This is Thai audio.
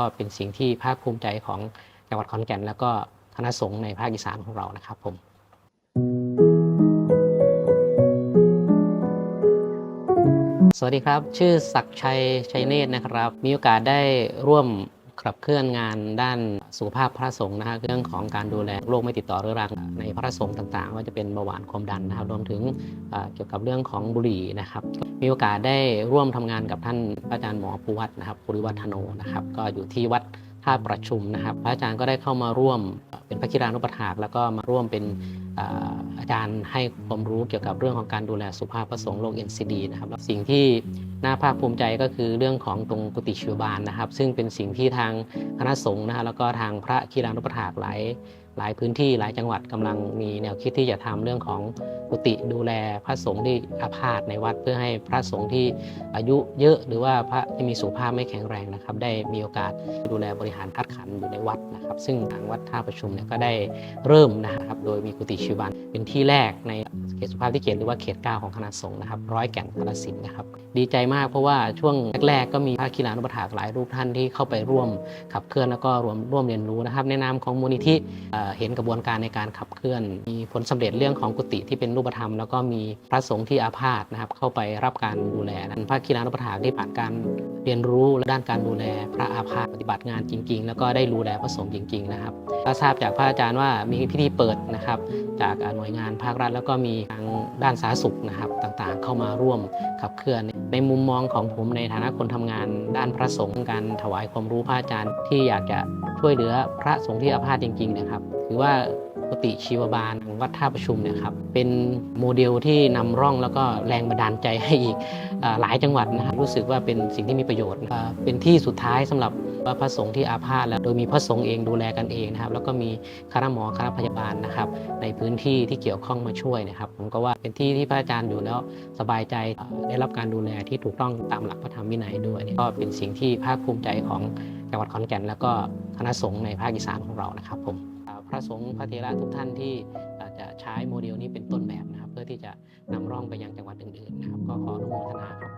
ก็เป็นสิ่งที่ภาคภูมิใจของจังหวัดขอนแก่น แล้วก็คณะสงฆ์ในภาคอีสานของเรานะครับผมสวัสดีครับ ชื่อศักชัยชัยเนตรนะครับ มีโอกาสได้ร่วม ขับเคลื่อนงานด้านสุขภาพพระสงฆ์นะครับเรื่องของการดูแลโรคไม่ติดต่อเรื้อรังในพระสงฆ์ต่างๆ ว่าจะเป็นเบาหวานความดันนะครับรวมถึงเกี่ยวกับเรื่องของบุหรี่นะครับมีโอกาสได้ร่วมทำงานกับท่านอาจารย์หมอภูวัฒนะครับภูริวัฒโนนะครับก็อยู่ที่วัดท่าประชุมนะครับ พระอาจารย์ก็ได้เข้ามาร่วมเป็นพระคิรานุปถากแล้วก็มาร่วมเป็น อาจารย์ให้ความรู้เกี่ยวกับเรื่องของการดูแลสุภาพพระสงฆ์โรค NCD นะครับสิ่งที่น่าภาคภูมิใจก็คือเรื่องของตรงกุฏิชีวบาลนะครับ ซึ่งเป็นสิ่งที่ทางคณะสงฆ์นะฮะแล้วก็ทางพระคีรานุปถากหลายหลายพื้นที่หลายจังหวัดกำลังมีแนวคิดที่จะทำเรื่องของกุฏิดูแลพระสงฆ์ที่อาพาธในวัด เพื่อให้พระสงฆ์ที่อายุเยอะหรือว่าพระที่มีสุขภาพไม่แข็งแรงนะครับ ได้มีโอกาสดูแลบริหารคัดขันอยู่ในวัดนะครับ ซึ่งทางวัดท่าประชุมเนี่ยก็ได้เริ่มนะครับ โดยมีกุฏิชีวบาลเป็นที่แรกในเขตสุภาพที่เจ็ดหรือว่าเขตเก้าของคณะสงฆ์นะครับร้อยแก่นกาฬสินนะครับดีใจมากเพราะว่าช่วงแรกๆก็มีพระคีรานุปถากหลายรูปท่านที่เข้าไปร่วมขับเคลื่อนแล้วก็รวมร่วมเรียนรู้นะครับในนามของมูลนิธิเห็นกระบวนการในการขับเคลื่อน มีผลสำเร็จเรื่องของกุฏิที่เป็นรูปธรรม แล้วก็มีพระสงฆ์ที่อาพาธนะครับเข้าไปรับการดูแลนั้นพระคีรานุปถากที่ผ่านการ เรียนรู้และด้านการดูแลพระอาพาธปฏิบัติงานจริง ๆ แล้วก็ได้ดูแลพระสงฆ์จริง ๆ นะครับก็ทราบจากพระอาจารย์ว่ามีพิธีเปิดนะครับ จากหน่วยงานภาครัฐ แล้วก็มีทางด้านสาธารณสุขนะครับต่างๆ เข้ามาร่วมขับเคลื่อน ในมุมมองของผมในฐานะคนทำงานด้านพระสงฆ์การถวายความรู้พระอาจารย์ที่อยากจะช่วยเหลือพระสงฆ์ที่อาพาธจริง ๆ นะครับ ถือว่า กุฏิชีวบาลวัดท่าประชุมเนี่ยครับเป็นโมเดลที่นำร่องแล้วก็แรงบันดาลใจให้อีกอหลายจังหวัดนะครับรู้สึกว่าเป็นสิ่งที่มีประโยชน์ เป็นที่สุดท้ายสำหรับว่าพระสงฆ์ที่อาพาธแล้วโดยมีพระสงฆ์เองดูแลกันเองนะครับแล้วก็มีคณะหมอคณะพยาบาลนะครับ ในพื้นที่ที่เกี่ยวข้องมาช่วยนะครับ ผมก็ว่าเป็นที่ที่พระอาจารย์อยู่แล้วสบายใจได้รับการดูแลที่ถูกต้องตามหลักพระธรรมวินัยด้วยก็เป็นสิ่งที่ภาคภูมิใจของจังหวัดขอนแก่น แล้วก็คณะสงฆ์ในภาคอีสานของเรานะครับผม ระสงฆ์พระเทระทุกท่านที่จะใช้โมเดลนี้เป็นต้นแบบนะครับ เพื่อที่จะนำร่องไปยังจังหวัดอื่นๆนะครับ ก็ขออนุโมทนาครับ